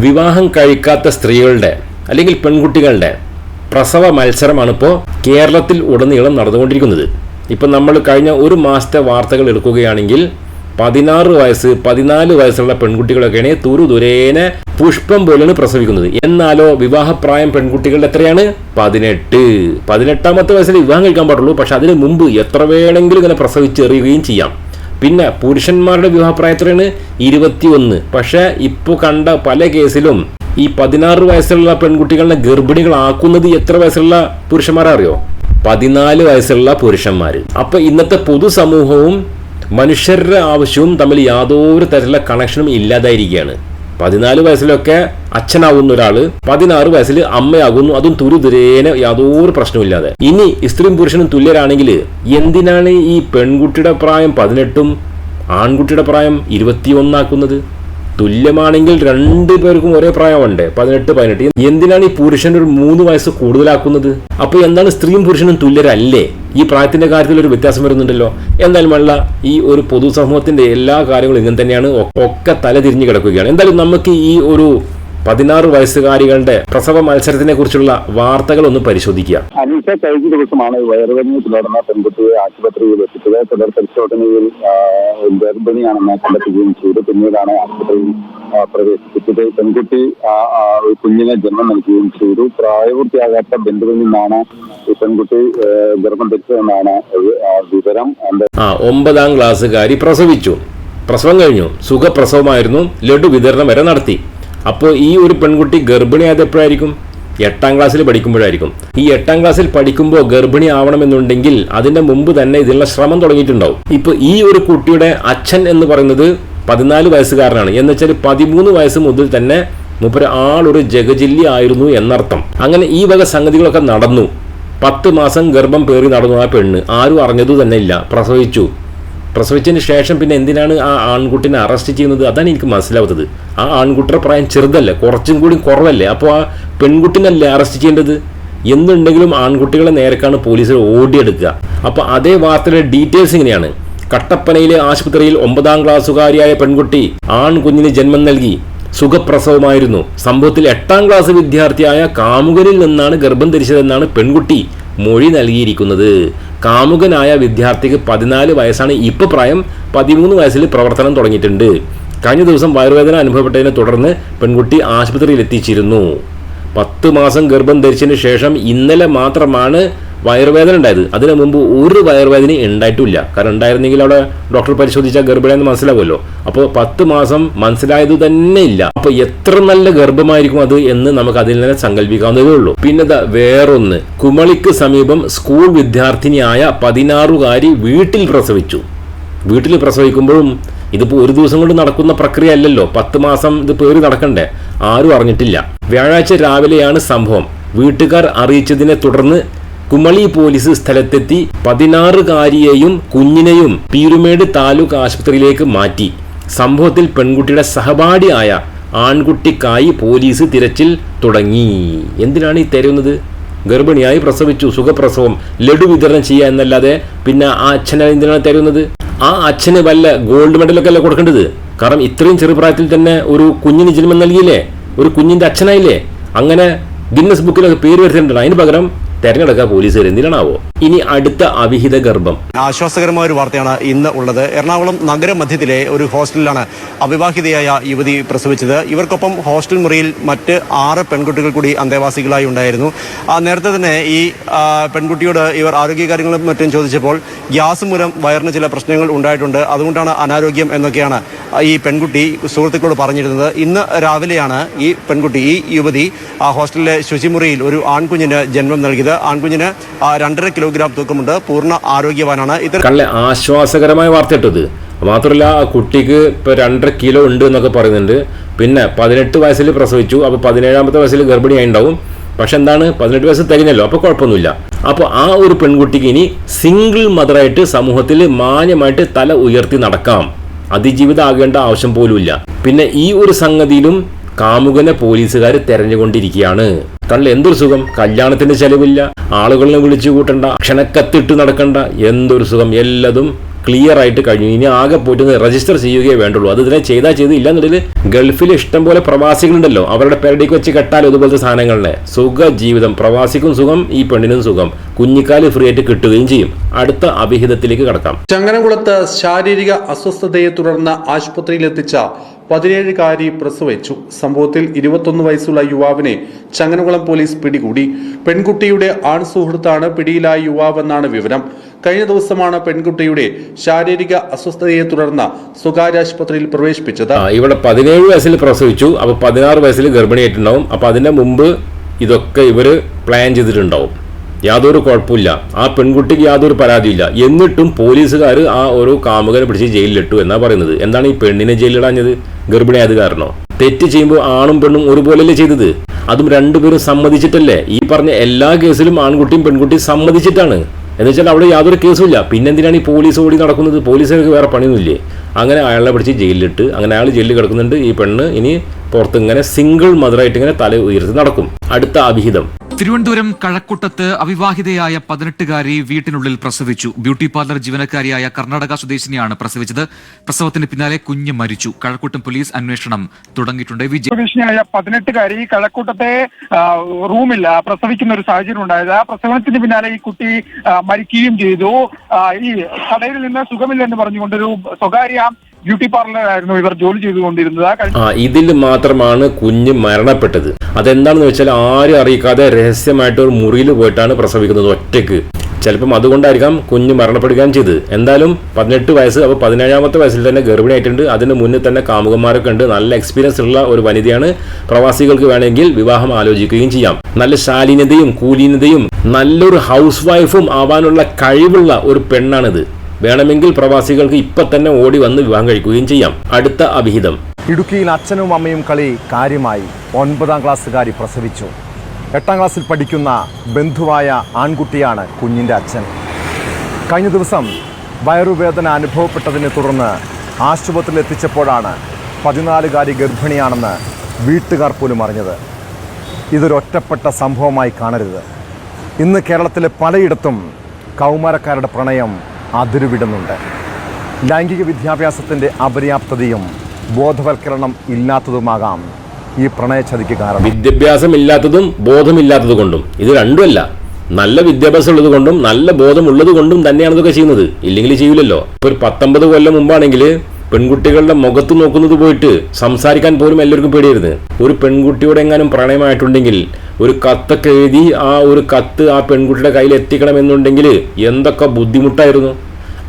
വിവാഹം കഴിക്കാത്ത സ്ത്രീകളുടെ അല്ലെങ്കിൽ പെൺകുട്ടികളുടെ പ്രസവ മത്സരമാണ് ഇപ്പോൾ കേരളത്തിൽ ഉടനീളം നടന്നുകൊണ്ടിരിക്കുന്നത്. ഇപ്പം നമ്മൾ കഴിഞ്ഞ ഒരു മാസത്തെ വാർത്തകൾ എടുക്കുകയാണെങ്കിൽ പതിനാറ് വയസ്സ് പതിനാല് വയസ്സുള്ള പെൺകുട്ടികളൊക്കെയാണ് തുരു ദുരേനെ പുഷ്പം പോലെയാണ് പ്രസവിക്കുന്നത്. എന്നാലോ വിവാഹപ്രായം പെൺകുട്ടികളുടെ എത്രയാണ്? പതിനെട്ട്. പതിനെട്ടാമത്തെ വയസ്സിൽ വിവാഹം കഴിക്കാൻ പാടുള്ളൂ. പക്ഷെ അതിന് മുമ്പ് എത്ര വേണമെങ്കിലും ഇങ്ങനെ പ്രസവിച്ചെറിയുകയും ചെയ്യാം. പിന്നെ പുരുഷന്മാരുടെ വിവാഹപ്രായത്തിലാണ് ഇരുപത്തി ഒന്ന് പക്ഷേ ഇപ്പോൾ കണ്ട പല കേസിലും ഈ പതിനാറ് വയസ്സുള്ള പെൺകുട്ടികളെ ഗർഭിണികളാക്കുന്നത് എത്ര വയസ്സുള്ള പുരുഷന്മാരറിയോ പതിനാല് വയസ്സുള്ള പുരുഷന്മാർ അപ്പൊ ഇന്നത്തെ പൊതുസമൂഹവും മനുഷ്യരുടെ ആവശ്യവും തമ്മിൽ യാതൊരു തരത്തിലുള്ള കണക്ഷനും ഇല്ലാതായിരിക്കുകയാണ്. പതിനാല് വയസ്സിലൊക്കെ അച്ഛനാകുന്ന ഒരാൾ പതിനാറ് വയസ്സിൽ അമ്മയാകുന്നു അതും തുരുതുരേന യാതൊരു പ്രശ്നമില്ലാതെ ഇനി സ്ത്രീയും പുരുഷനും തുല്യരാണെങ്കിൽ എന്തിനാണ് ഈ പെൺകുട്ടിയുടെ പ്രായം പതിനെട്ടും ആൺകുട്ടിയുടെ പ്രായം ഇരുപത്തിയൊന്നാക്കുന്നത്? തുല്യമാണെങ്കിൽ രണ്ടു പേർക്കും ഒരേ പ്രായമുണ്ട് പതിനെട്ട് പതിനെട്ട്. എന്തിനാണ് ഈ പുരുഷൻ ഒരു മൂന്ന് വയസ്സ് കൂടുതലാക്കുന്നത്? അപ്പൊ എന്താണ് സ്ത്രീയും പുരുഷനും തുല്യരല്ലേ? ഈ പ്രായത്തിന്റെ കാര്യത്തിൽ ഒരു വ്യത്യാസം വരുന്നുണ്ടല്ലോ. എന്തായാലും ഈ ഒരു പൊതുസമൂഹത്തിന്റെ എല്ലാ കാര്യങ്ങളും ഇങ്ങനെ തന്നെയാണ്. ഒക്കെ തലതിരിഞ്ഞ് കിടക്കുകയാണ്. എന്തായാലും നമുക്ക് ഈ ഒരു പതിനാറ് വയസ്സുകാരികളുടെ പ്രസവ മത്സരത്തിനെ കുറിച്ചുള്ള വാർത്തകൾ ഒന്ന് പരിശോധിക്കുക. അനീഷ കഴിഞ്ഞ ദിവസമാണ് വയറുവേദനയെ തുടർന്ന് പെൺകുട്ടിയെ ആശുപത്രിയിൽ എത്തിച്ചത്. തുടർ പരിശോധനയിൽ ഗർഭിണിയാണെന്ന് കണ്ടെത്തുകയും ചെയ്തു. പിന്നീടാണ് ആശുപത്രിയിൽ പ്രവേശിപ്പിച്ചത്. പെൺകുട്ടി കുഞ്ഞിനെ ജന്മം നൽകുകയും ചെയ്തു. പ്രായപൂർത്തിയാകാത്ത ബന്ധുവിൽ നിന്നാണ് ഈ പെൺകുട്ടി ഗർഭം ധരിച്ചതെന്നാണ് വിവരം. ആ ഒമ്പതാം ക്ലാസ്സുകാരി പ്രസവിച്ചു. പ്രസവം കഴിഞ്ഞു. സുഖപ്രസവമായിരുന്നു. ലഡു വിതരണം വരെ നടത്തി. അപ്പോൾ ഈ ഒരു പെൺകുട്ടി ഗർഭിണിയായത് എപ്പോഴായിരിക്കും എട്ടാം ക്ലാസ്സിൽ പഠിക്കുമ്പോഴായിരിക്കും. ഈ എട്ടാം ക്ലാസ്സിൽ പഠിക്കുമ്പോൾ ഗർഭിണി ആവണമെന്നുണ്ടെങ്കിൽ അതിന്റെ മുമ്പ് തന്നെ ഇതിനുള്ള ശ്രമം തുടങ്ങിയിട്ടുണ്ടാവും. ഇപ്പോൾ ഈ ഒരു കുട്ടിയുടെ അച്ഛൻ എന്ന് പറയുന്നത് പതിനാല് വയസ്സുകാരനാണ്. എന്ന് വെച്ചാൽ പതിമൂന്ന് വയസ്സ് മുതൽ തന്നെ മൂപ്പര് ആളൊരു ജഗജില്ലി ആയിരുന്നു എന്നർത്ഥം. അങ്ങനെ ഈ വക സംഗതികളൊക്കെ നടന്നു. പത്ത് മാസം ഗർഭം പേറി നടന്നു ആ പെണ്ണ്. ആരും അറിഞ്ഞതു തന്നെ ഇല്ല. പ്രസവിച്ചു. പ്രസവിച്ചതിന് ശേഷം പിന്നെ എന്തിനാണ് ആ ആൺകുട്ടിനെ അറസ്റ്റ് ചെയ്യുന്നത്? അതാണ് എനിക്ക് മനസ്സിലാവുന്നത് ആ ആൺകുട്ടിയുടെ പ്രായം ചെറുതല്ലേ? കുറച്ചും കൂടി കുറവല്ലേ? അപ്പോൾ ആ പെൺകുട്ടിനല്ലേ അറസ്റ്റ് ചെയ്യേണ്ടത്? എന്നുണ്ടെങ്കിലും ആൺകുട്ടികളെ നേരക്കാണ് പോലീസ് ഓടിയെടുക്കുക. അപ്പോൾ അതേ വാർത്തയുടെ ഡീറ്റെയിൽസ് ഇങ്ങനെയാണ്. കട്ടപ്പനയിലെ ആശുപത്രിയിൽ ഒമ്പതാം ക്ലാസ്സുകാരിയായ പെൺകുട്ടി ആൺകുഞ്ഞിന് ജന്മം നൽകി. സുഖപ്രസവമായിരുന്നു. സംഭവത്തിൽ എട്ടാം ക്ലാസ് വിദ്യാർത്ഥിയായ കാമുകരിൽ നിന്നാണ് ഗർഭം ധരിച്ചതെന്നാണ് പെൺകുട്ടി മൊഴി നൽകിയിരിക്കുന്നത്. കാമുകനായ വിദ്യാർത്ഥിക്ക് പതിനാല് വയസ്സാണ് ഇപ്പോൾ പ്രായം. പതിമൂന്ന് വയസ്സിൽ പ്രവർത്തനം തുടങ്ങിയിട്ടുണ്ട്. കഴിഞ്ഞ ദിവസം വയറുവേദന അനുഭവപ്പെട്ടതിനെ തുടർന്ന് പെൺകുട്ടി ആശുപത്രിയിൽ എത്തിച്ചിരുന്നു പത്ത് മാസം ഗർഭം ധരിച്ചതിന് ശേഷം ഇന്നലെ മാത്രമാണ് വയറുവേദന ഉണ്ടായത്. അതിനു മുമ്പ് ഒരു വയറുവേദന ഉണ്ടായിട്ടില്ല. കാരണം ഉണ്ടായിരുന്നെങ്കിൽ അവിടെ ഡോക്ടർ പരിശോധിച്ചാൽ ഗർഭിണിയെന്ന് മനസ്സിലാവുമല്ലോ. അപ്പോൾ പത്ത് മാസം മനസ്സിലായത് തന്നെ ഇല്ല. അപ്പൊ എത്ര നല്ല ഗർഭമായിരിക്കും അത് എന്ന് നമുക്ക് അതിൽ തന്നെ സങ്കല്പിക്കാവുന്നതേ ഉള്ളൂ. പിന്നെ വേറൊന്ന്. കുമളിക്ക് സമീപം സ്കൂൾ വിദ്യാർത്ഥിനിയായ പതിനാറുകാരി വീട്ടിൽ പ്രസവിച്ചു. വീട്ടിൽ പ്രസവിക്കുമ്പോഴും ഇതിപ്പോൾ ഒരു ദിവസം കൊണ്ട് നടക്കുന്ന പ്രക്രിയ അല്ലല്ലോ. പത്ത് മാസം ഇത് പേര് നടക്കണ്ടേ? ആരും അറിഞ്ഞിട്ടില്ല. വ്യാഴാഴ്ച രാവിലെയാണ് സംഭവം. വീട്ടുകാർ അറിയിച്ചതിനെ തുടർന്ന് കുമളി പോലീസ് സ്ഥലത്തെത്തി പതിനാറുകാരിയെയും കുഞ്ഞിനെയും പീരുമേട് താലൂക്ക് ആശുപത്രിയിലേക്ക് മാറ്റി. സംഭവത്തിൽ പെൺകുട്ടിയുടെ സഹപാഠിയായ ആൺകുട്ടിക്കായി പോലീസ് തിരച്ചിൽ തുടങ്ങി. എന്തിനാണ് ഈ തരുന്നത് ഗർഭിണിയായി പ്രസവിച്ചു സുഖപ്രസവം ലഡു വിതരണം ചെയ്യുക എന്നല്ലാതെ പിന്നെ ആ അച്ഛനെ എന്തിനാണ് തരുന്നത് ആ അച്ഛന് വല്ല ഗോൾഡ് മെഡലൊക്കെ അല്ലേ കൊടുക്കേണ്ടത്? കാരണം ഇത്രയും ചെറുപ്രായത്തിൽ തന്നെ ഒരു കുഞ്ഞിന് ജന്മം നൽകിയില്ലേ? ഒരു കുഞ്ഞിന്റെ അച്ഛനായില്ലേ? അങ്ങനെ ഗിന്നസ് ബുക്കിലൊക്കെ പേര് വരുത്തേണ്ടതാണ് അതിന് പകരം തെരഞ്ഞെടുക്കുക പോലീസുകാർ എന്തിനാണാവോ? ഇനി അടുത്ത അവിഹിത ഗർഭം. ആശ്വാസകരമായ ഒരു വാർത്തയാണ് ഇന്ന് ഉള്ളത്. എറണാകുളം നഗരമധ്യത്തിലെ ഒരു ഹോസ്റ്റലിലാണ് അവിവാഹിതയായ യുവതി പ്രസവിച്ചത്. ഇവർക്കൊപ്പം ഹോസ്റ്റൽ മുറിയിൽ മറ്റ് ആറ് പെൺകുട്ടികൾ കൂടി അന്തേവാസികളായി ഉണ്ടായിരുന്നു. നേരത്തെ തന്നെ ഈ പെൺകുട്ടിയോട് ഇവർ ആരോഗ്യകാര്യങ്ങളും മറ്റും ചോദിച്ചപ്പോൾ ഗ്യാസ് മൂലം വയറിന് ചില പ്രശ്നങ്ങൾ ഉണ്ടായിട്ടുണ്ട്. അതുകൊണ്ടാണ് അനാരോഗ്യം എന്നൊക്കെയാണ് ഈ പെൺകുട്ടി സുഹൃത്തുക്കളോട് പറഞ്ഞിരുന്നത്. ഇന്ന് രാവിലെയാണ് ഈ പെൺകുട്ടി ഈ യുവതി ഹോസ്റ്റലിലെ ശുചിമുറിയിൽ ഒരു ആൺകുഞ്ഞിന് ജന്മം നൽകിയത്. ആൺകുഞ്ഞിന് രണ്ടര കിലോഗ്രാം തൂക്കമുണ്ട്. പൂർണ ആരോഗ്യവാനാണ് കള്ള ആശ്വാസകരമായ വാർത്ത ഇട്ടത് മാത്രമല്ല ആ കുട്ടിക്ക് ഇപ്പൊ രണ്ടര കിലോ ഉണ്ട് എന്നൊക്കെ പറയുന്നുണ്ട്. പിന്നെ പതിനെട്ട് വയസ്സിൽ പ്രസവിച്ചു. അപ്പൊ പതിനേഴാമത്തെ വയസ്സിൽ ഗർഭിണിയായി ഉണ്ടാവും പക്ഷെ എന്താണ്? പതിനെട്ട് വയസ്സ് തികഞ്ഞല്ലോ. അപ്പോൾ കുഴപ്പമൊന്നുമില്ല. അപ്പോൾ ആ ഒരു പെൺകുട്ടിക്ക് ഇനി സിംഗിൾ മദറായിട്ട് സമൂഹത്തിൽ മാന്യമായിട്ട് തല ഉയർത്തി നടക്കാം. അതിജീവിതം ആകേണ്ട ആവശ്യം പോലുമില്ല. പിന്നെ ഈ ഒരു സംഗതിയിലും കാമുകനെ പോലീസുകാർ തെരഞ്ഞുകൊണ്ടിരിക്കുകയാണ്. കണ്ടില്ല എന്തൊരു സുഖം? കല്യാണത്തിന്റെ ചെലവില്ല. ആളുകളെ വിളിച്ചു കൂട്ടണ്ട ക്ഷണക്കത്തിട്ട് നടക്കണ്ട എന്തൊരു സുഖം. എല്ലതും ക്ലിയർ ആയിട്ട് കഴിഞ്ഞു. ഇനി ആകെ പോയിട്ട് രജിസ്റ്റർ ചെയ്യുകയേ വേണ്ടുള്ളൂ. അത് ഇതിനെ ചെയ്താൽ ചെയ്ത് ഇല്ലാന്നുണ്ടെങ്കിൽ ഗൾഫിൽ ഇഷ്ടം പോലെ പ്രവാസികളുണ്ടല്ലോ. അവരുടെ പെരടിക്ക് വെച്ച് കെട്ടാലോ ഇതുപോലത്തെ സാധനങ്ങളെ. സുഖ ജീവിതം പ്രവാസിക്കും സുഖം ഈ പെണ്ണിനും സുഖം. കുഞ്ഞിക്കാൽ ഫ്രീ ആയിട്ട് കിട്ടുകയും ചെയ്യും. അടുത്ത അഭിഹിതത്തിലേക്ക് കടക്കാം. ചങ്ങനംകുളത്ത് ശാരീരിക അസ്വസ്ഥതയെ തുടർന്ന് ആശുപത്രിയിലെത്തിച്ച പതിനേഴുകാരി പ്രസവിച്ചു. സംഭവത്തിൽ ഇരുപത്തൊന്ന് വയസ്സുള്ള യുവാവിനെ ചങ്ങനകുളം പോലീസ് പിടികൂടി. പെൺകുട്ടിയുടെ ആൺ സുഹൃത്താണ് പിടിയിലായ യുവാവെന്നാണ് വിവരം. കഴിഞ്ഞ ദിവസമാണ് പെൺകുട്ടിയുടെ ശാരീരിക അസ്വസ്ഥതയെ തുടർന്ന് സ്വകാര്യ ആശുപത്രിയിൽ പ്രവേശിപ്പിച്ചത് ഇവിടെ പതിനേഴ് വയസ്സിൽ പ്രസവിച്ചു. അപ്പൊ പതിനാറ് വയസ്സിൽ ഗർഭിണിയായിട്ടുണ്ടാവും. അപ്പൊ അതിന്റെ മുമ്പ് ഇതൊക്കെ ഇവർ പ്ലാൻ ചെയ്തിട്ടുണ്ടാവും. യാതൊരു കുഴപ്പമില്ല. ആ പെൺകുട്ടിക്ക് യാതൊരു പരാതിയില്ല. എന്നിട്ടും പോലീസുകാർ ആ ഒരു കാമുകനെ പിടിച്ച് ജയിലിലിട്ടു എന്നാ പറയുന്നത്. എന്താണ് ഈ പെണ്ണിനെ ജയിലിടാഞ്ഞത് ഗർഭിണിയായത് കാരണോ? തെറ്റ് ചെയ്യുമ്പോൾ ആണും പെണ്ണും ഒരുപോലെയല്ലേ ചെയ്തത്? അതും രണ്ടുപേരും സമ്മതിച്ചിട്ടല്ലേ? ഈ പറഞ്ഞ എല്ലാ കേസിലും ആൺകുട്ടിയും പെൺകുട്ടിയും സമ്മതിച്ചിട്ടാണ്. എന്ന് വെച്ചാൽ അവിടെ യാതൊരു കേസുമില്ല. പിന്നെന്തിനാണ് ഈ പോലീസ് ഓടി നടക്കുന്നത്? പോലീസുകാർക്ക് വേറെ പണിയൊന്നുമില്ലേ? അങ്ങനെ അയാളെ പിടിച്ച് ജയിലിലിട്ട് അങ്ങനെ അയാൾ ജയിലിൽ കിടക്കുന്നുണ്ട് ഈ പെണ്ണ്. ഇനി പുറത്ത് ഇങ്ങനെ സിംഗിൾ മദറായിട്ട് ഇങ്ങനെ തല ഉയർത്തി നടക്കും. അടുത്ത അഭിഹിതം തിരുവനന്തപുരം കഴക്കൂട്ടത്ത് അവിവാഹിതയായ പതിനെട്ടുകാരി വീട്ടിനുള്ളിൽ പ്രസവിച്ചു. ബ്യൂട്ടി പാർലർ ജീവനക്കാരിയായ കർണാടക സ്വദേശിനിയാണ് പ്രസവിച്ചത്. പ്രസവത്തിന് പിന്നാലെ കുഞ്ഞ് മരിച്ചു. കഴക്കൂട്ടം പോലീസ് അന്വേഷണം തുടങ്ങിയിട്ടുണ്ട്. വിജയ് സ്വദേശിനിയായ പതിനെട്ടുകാരി കഴക്കൂട്ടത്തെ റൂമിൽ പ്രസവിക്കുന്ന ഒരു സാഹചര്യം ഉണ്ടായത്. ആ പ്രസവത്തിന് പിന്നാലെ ഈ കുട്ടി മരിക്കുകയും ചെയ്തു. ഈ കടയിൽ നിന്ന് സുഖമില്ലെന്ന് പറഞ്ഞുകൊണ്ടൊരു സ്വകാര്യ ബ്യൂട്ടി പാർലറായിരുന്നു ഇവർ ജോലി ചെയ്തുകൊണ്ടിരുന്നത്. ഇതിൽ മാത്രമാണ് കുഞ്ഞ് മരണപ്പെട്ടത്. അതെന്താണെന്ന് വെച്ചാൽ ആരും അറിയിക്കാതെ രഹസ്യമായിട്ട് ഒരു മുറിയിൽ പോയിട്ടാണ് പ്രസവിക്കുന്നത് ഒറ്റയ്ക്ക്. ചിലപ്പം അതുകൊണ്ടായിരിക്കാം കുഞ്ഞ് മരണപ്പെടുകയും ചെയ്ത് എന്തായാലും പതിനെട്ട് വയസ്സ് അപ്പോൾ പതിനേഴാമത്തെ വയസ്സിൽ തന്നെ ഗർഭിണിയായിട്ടുണ്ട്. അതിന് മുന്നിൽ തന്നെ കാമുകന്മാരൊക്കെ ഉണ്ട്. നല്ല എക്സ്പീരിയൻസ് ഉള്ള ഒരു വനിതയാണ്. പ്രവാസികൾക്ക് വേണമെങ്കിൽ വിവാഹം ആലോചിക്കുകയും ചെയ്യാം. നല്ല ശാലീനതയും കൂലീനതയും നല്ലൊരു ഹൗസ് വൈഫും ആവാനുള്ള കഴിവുള്ള ഒരു പെണ്ണാണിത്. വേണമെങ്കിൽ പ്രവാസികൾക്ക് ഇപ്പൊ തന്നെ ഓടി വന്ന് വിവാഹം കഴിക്കുകയും ചെയ്യാം. അടുത്ത അഭിഹിതം ഇടുക്കിയിൽ അച്ഛനും അമ്മയും കളി കാര്യമായി ഒൻപതാം ക്ലാസ്സുകാരി പ്രസവിച്ചു. എട്ടാം ക്ലാസ്സിൽ പഠിക്കുന്ന ബന്ധുവായ ആൺകുട്ടിയാണ് കുഞ്ഞിന്റെ അച്ഛൻ. കഴിഞ്ഞ ദിവസം വയറുവേദന അനുഭവപ്പെട്ടതിനെ തുടർന്ന് ആശുപത്രിയിൽ എത്തിച്ചപ്പോഴാണ് പതിനാലുകാരി ഗർഭിണിയാണെന്ന് വീട്ടുകാർ പോലും അറിഞ്ഞത്. ഇതൊരൊറ്റപ്പെട്ട സംഭവമായി കാണരുത്. ഇന്ന് കേരളത്തിലെ പലയിടത്തും കൗമാരക്കാരുടെ പ്രണയം അതിരുവിടുന്നുണ്ട്. ലൈംഗിക വിദ്യാഭ്യാസത്തിന്റെ അപര്യാപ്തതയും ബോധവൽക്കരണം ഇല്ലാത്തതുമാകാം ഈ പ്രണയച്ചതിക്ക് കാരണം. വിദ്യാഭ്യാസം ഇല്ലാത്തതും ബോധമില്ലാത്തത് കൊണ്ടും ഇത് രണ്ടുമല്ല. നല്ല വിദ്യാഭ്യാസം ഉള്ളത് കൊണ്ടും നല്ല ബോധമുള്ളത് കൊണ്ടും തന്നെയാണ് ഇതൊക്കെ ചെയ്യുന്നത്. ഇല്ലെങ്കിൽ ചെയ്യില്ലല്ലോ ഒരു പത്തൊമ്പത് കൊല്ലം മുമ്പാണെങ്കിൽ പെൺകുട്ടികളുടെ മുഖത്ത് നോക്കുന്നത് പോയിട്ട് സംസാരിക്കാൻ പോലും എല്ലാവർക്കും പേടിയായിരുന്നു. ഒരു പെൺകുട്ടിയോട് എങ്ങാനും പ്രണയമായിട്ടുണ്ടെങ്കിൽ ഒരു കത്തൊക്കെ എഴുതി ആ ഒരു കത്ത് ആ പെൺകുട്ടിയുടെ കയ്യിൽ എത്തിക്കണമെന്നുണ്ടെങ്കിൽ എന്തൊക്കെ ബുദ്ധിമുട്ടായിരുന്നു?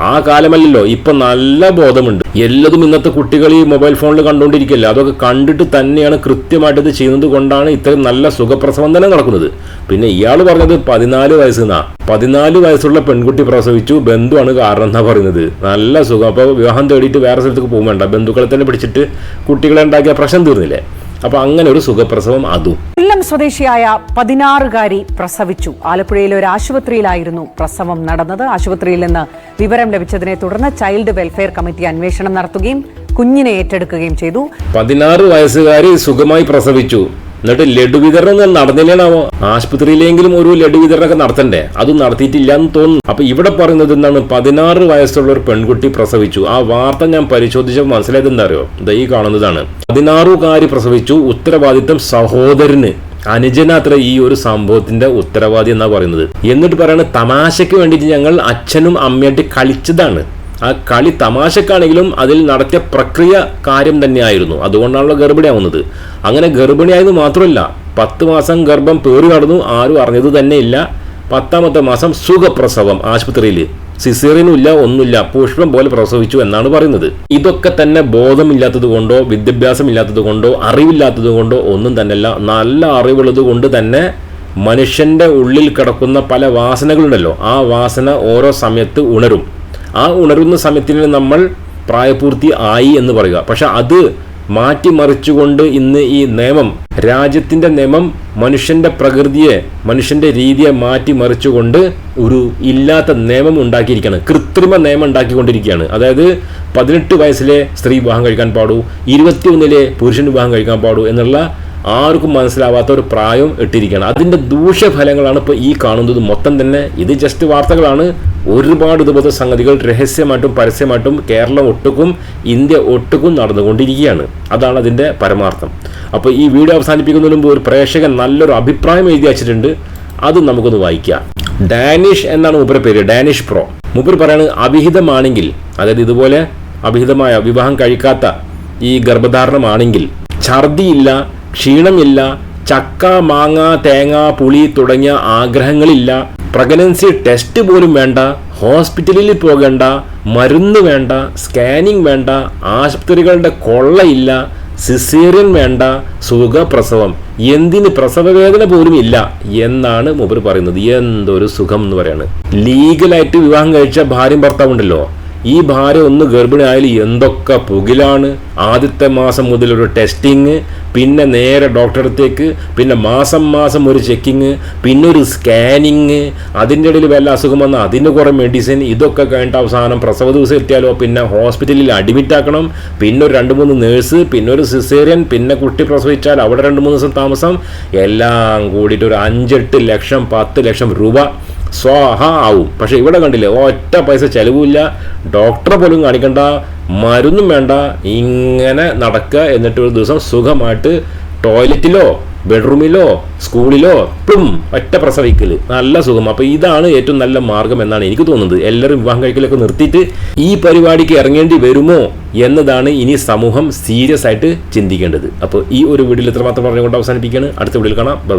ആ കാലമല്ലല്ലോ ഇപ്പൊ നല്ല ബോധമുണ്ട്. എല്ലതും ഇന്നത്തെ കുട്ടികൾ ഈ മൊബൈൽ ഫോണിൽ കണ്ടുകൊണ്ടിരിക്കില്ല അതൊക്കെ കണ്ടിട്ട് തന്നെയാണ് കൃത്യമായിട്ട് ഇത് ചെയ്യുന്നത് കൊണ്ടാണ് ഇത്രയും നല്ല സുഖപ്രസവം തന്നെ നടക്കുന്നത്. പിന്നെ ഇയാൾ പറഞ്ഞത് പതിനാല് വയസ്സെന്നാ. പതിനാല് വയസ്സുള്ള പെൺകുട്ടി പ്രസവിച്ചു ബന്ധുവാണ് കാരണം എന്നാ പറയുന്നത്. നല്ല സുഖം. അപ്പോൾ വിവാഹം തേടിയിട്ട് വേറെ സ്ഥലത്തേക്ക് പോകും ബന്ധുക്കളെ തന്നെ പിടിച്ചിട്ട് കുട്ടികളെ ഉണ്ടാക്കിയ പ്രശ്നം തീർന്നില്ലേ? അപ്പൊ അങ്ങനെ ഒരു സുഖപ്രസവം അതും. കൊല്ലം സ്വദേശിയായ പതിനാറുകാരി പ്രസവിച്ചു. ആലപ്പുഴയിലെ ഒരു ആശുപത്രിയിലായിരുന്നു പ്രസവം നടന്നത്. ആശുപത്രിയിൽ നിന്ന് വിവരം ലഭിച്ചതിനെ തുടർന്ന് ചൈൽഡ് വെൽഫെയർ കമ്മിറ്റി അന്വേഷണം നടത്തുകയും കുഞ്ഞിനെ ഏറ്റെടുക്കുകയും ചെയ്തു. പതിനാറ് വയസ്സുകാരി സുഖമായി പ്രസവിച്ചു. എന്നിട്ട് ലഡു വിതരണം ഒന്നും ആശുപത്രിയിലെങ്കിലും ഒരു ലഡു വിതരണമൊക്കെ നടത്തണ്ടേ? അതും നടത്തിയിട്ടില്ല എന്ന് തോന്നുന്നു. അപ്പൊ ഇവിടെ പറയുന്നത് എന്താണ്? പതിനാറ് വയസ്സുള്ള ഒരു പെൺകുട്ടി പ്രസവിച്ചു. ആ വാർത്ത ഞാൻ പരിശോധിച്ചപ്പോൾ മനസ്സിലായത് എന്താ അറിയോ ഈ കാണുന്നതാണ്. പതിനാറുകാരി പ്രസവിച്ചു. ഉത്തരവാദിത്തം സഹോദരന്. അനുജനാത്ര ഈ ഒരു സംഭവത്തിന്റെ ഉത്തരവാദി എന്നാ പറയുന്നത്. എന്നിട്ട് പറയണ തമാശയ്ക്ക് വേണ്ടിയിട്ട് ഞങ്ങൾ അച്ഛനും അമ്മയായിട്ട് കളിച്ചതാണ്. ആ കളി തമാശക്കാണെങ്കിലും അതിൽ നടത്തിയ പ്രക്രിയ കാര്യം തന്നെയായിരുന്നു. അതുകൊണ്ടാണല്ലോ ഗർഭിണിയാവുന്നത് അങ്ങനെ ഗർഭിണിയായത് മാത്രമല്ല പത്ത് മാസം ഗർഭം പേറി കടന്നു ആരും അറിഞ്ഞത് തന്നെയില്ല. പത്താമത്തെ മാസം സുഖപ്രസവം ആശുപത്രിയിൽ. സിസേറിയനും ഇല്ല ഒന്നുമില്ല പുഷ്പം പോലെ പ്രസവിച്ചു എന്നാണ് പറയുന്നത്. ഇതൊക്കെ തന്നെ ബോധമില്ലാത്തത് കൊണ്ടോ വിദ്യാഭ്യാസം ഇല്ലാത്തത് കൊണ്ടോ അറിവില്ലാത്തത് കൊണ്ടോ ഒന്നും തന്നെയല്ല. നല്ല അറിവുള്ളത് കൊണ്ട് തന്നെ മനുഷ്യന്റെ ഉള്ളിൽ കിടക്കുന്ന പല വാസനകളുണ്ടല്ലോ. ആ വാസന ഓരോ സമയത്ത് ഉണരും. ആ ഉണരുന്ന സമയത്തിന് നമ്മൾ പ്രായപൂർത്തി ആയി എന്ന് പറയുക. പക്ഷെ അത് മാറ്റിമറിച്ചുകൊണ്ട് ഇന്ന് ഈ നിയമം രാജ്യത്തിന്റെ നിയമം മനുഷ്യന്റെ പ്രകൃതിയെ മനുഷ്യന്റെ രീതിയെ മാറ്റിമറിച്ചുകൊണ്ട് ഒരു ഇല്ലാത്ത നിയമം ഉണ്ടാക്കിയിരിക്കുകയാണ്. കൃത്രിമ നിയമം ഉണ്ടാക്കിക്കൊണ്ടിരിക്കുകയാണ്. അതായത് പതിനെട്ട് വയസ്സിലെ സ്ത്രീ വിവാഹം കഴിക്കാൻ പാടൂ ഇരുപത്തിയൊന്നിലെ പുരുഷൻ വിവാഹം കഴിക്കാൻ പാടൂ എന്നുള്ള ആർക്കും മനസ്സിലാവാത്ത ഒരു പ്രായം ഇട്ടിരിക്കുകയാണ്. അതിന്റെ ദൂഷ്യഫലങ്ങളാണ് ഇപ്പോൾ ഈ കാണുന്നത്. മൊത്തം തന്നെ ഇത് ജസ്റ്റ് വാർത്തകളാണ്. ഒരുപാട് ഇതുപോലത്തെ സംഗതികൾ രഹസ്യമായിട്ടും പരസ്യമായിട്ടും കേരളം ഒട്ടുക്കും ഇന്ത്യ ഒട്ടുക്കും നടന്നുകൊണ്ടിരിക്കുകയാണ്. അതാണ് അതിന്റെ പരമാർത്ഥം. അപ്പോൾ ഈ വീഡിയോ അവസാനിപ്പിക്കുന്നതിന് മുമ്പ് ഒരു പ്രേക്ഷകൻ നല്ലൊരു അഭിപ്രായം എഴുതി വച്ചിട്ടുണ്ട് അത് നമുക്കൊന്ന് വായിക്കാം. ഡാനിഷ് എന്നാണ് മുപ്പര പേര്. ഡാനിഷ് പ്രോ. മൂപ്പർ പറയുന്നത് അവിഹിതമാണെങ്കിൽ അതായത് ഇതുപോലെ അവിഹിതമായ വിവാഹം കഴിക്കാത്ത ഈ ഗർഭധാരണമാണെങ്കിൽ ഛർദിയില്ല ക്ഷീണമില്ല ചക്ക മാങ്ങ തേങ്ങ പുളി തുടങ്ങിയ ആഗ്രഹങ്ങളില്ല. പ്രഗ്നൻസി ടെസ്റ്റ് പോലും വേണ്ട ഹോസ്പിറ്റലിൽ പോകേണ്ട മരുന്ന് വേണ്ട സ്കാനിങ് വേണ്ട ആശുപത്രികളുടെ കൊള്ളയില്ല സിസേറിയൻ വേണ്ട സുഖപ്രസവം. എന്തിന് പ്രസവവേദന പോലും ഇല്ല എന്നാണ് മുബർ പറയുന്നത്. എന്തൊരു സുഖം എന്ന് പറയാണ്. ലീഗലായിട്ട് വിവാഹം കഴിച്ച ഭാര്യയും ഭർത്താവുണ്ടല്ലോ ഈ ഭാര്യ ഒന്ന് ഗർഭിണിയായാലും എന്തൊക്കെ പുകിലാണ്. ആദ്യത്തെ മാസം മുതൽ ഒരു ടെസ്റ്റിങ് പിന്നെ നേരെ ഡോക്ടറെ അടുത്തേക്ക് പിന്നെ മാസം മാസം ഒരു ചെക്കിങ് പിന്നെ ഒരു സ്കാനിങ് അതിന്റെ ഇടയിൽ വല്ല അസുഖം വന്നാൽ അതിന് കുറേ മെഡിസിൻ ഇതൊക്കെ കഴിഞ്ഞിട്ട് അവസാനം പ്രസവ ദിവസം എത്തിയാലോ? പിന്നെ ഹോസ്പിറ്റലിൽ അഡ്മിറ്റ് ആക്കണം. പിന്നെ ഒരു രണ്ട് മൂന്ന് നേഴ്സ് പിന്നെ ഒരു സിസേറിയൻ പിന്നെ കുട്ടി പ്രസവിച്ചാൽ അവിടെ രണ്ട് മൂന്ന് ദിവസം താമസം. എല്ലാം കൂടിയിട്ട് ഒരു അഞ്ചെട്ട് ലക്ഷം പത്ത് ലക്ഷം രൂപ സ്വാഹ ആവും പക്ഷേ ഇവിടെ കണ്ടില്ലേ ഒറ്റ പൈസ ചിലവില്ല ഡോക്ടറെ പോലും കാണിക്കണ്ട. മരുന്നും വേണ്ട ഇങ്ങനെ നടക്കുക എന്നിട്ട് ഒരു ദിവസം സുഖമായിട്ട് ടോയ്ലറ്റിലോ ബെഡ്റൂമിലോ സ്കൂളിലോ പ്ലും ഒറ്റ പ്രസവിക്കൽ നല്ല സുഖം. അപ്പോൾ ഇതാണ് ഏറ്റവും നല്ല മാർഗം എന്നാണ് എനിക്ക് തോന്നുന്നത്. എല്ലാവരും വിവാഹം കഴിക്കലൊക്കെ നിർത്തിയിട്ട് ഈ പരിപാടിക്ക് ഇറങ്ങേണ്ടി വരുമോ എന്നതാണ് ഇനി സമൂഹം സീരിയസ് ആയിട്ട് ചിന്തിക്കേണ്ടത്. അപ്പോൾ ഈ ഒരു വീഡിയോയിൽ ഇത്രമാത്രം പറഞ്ഞുകൊണ്ട് അവസാനിപ്പിക്കുകയാണ്. അടുത്ത വീഡിയോയിൽ കാണാം. ബൈ.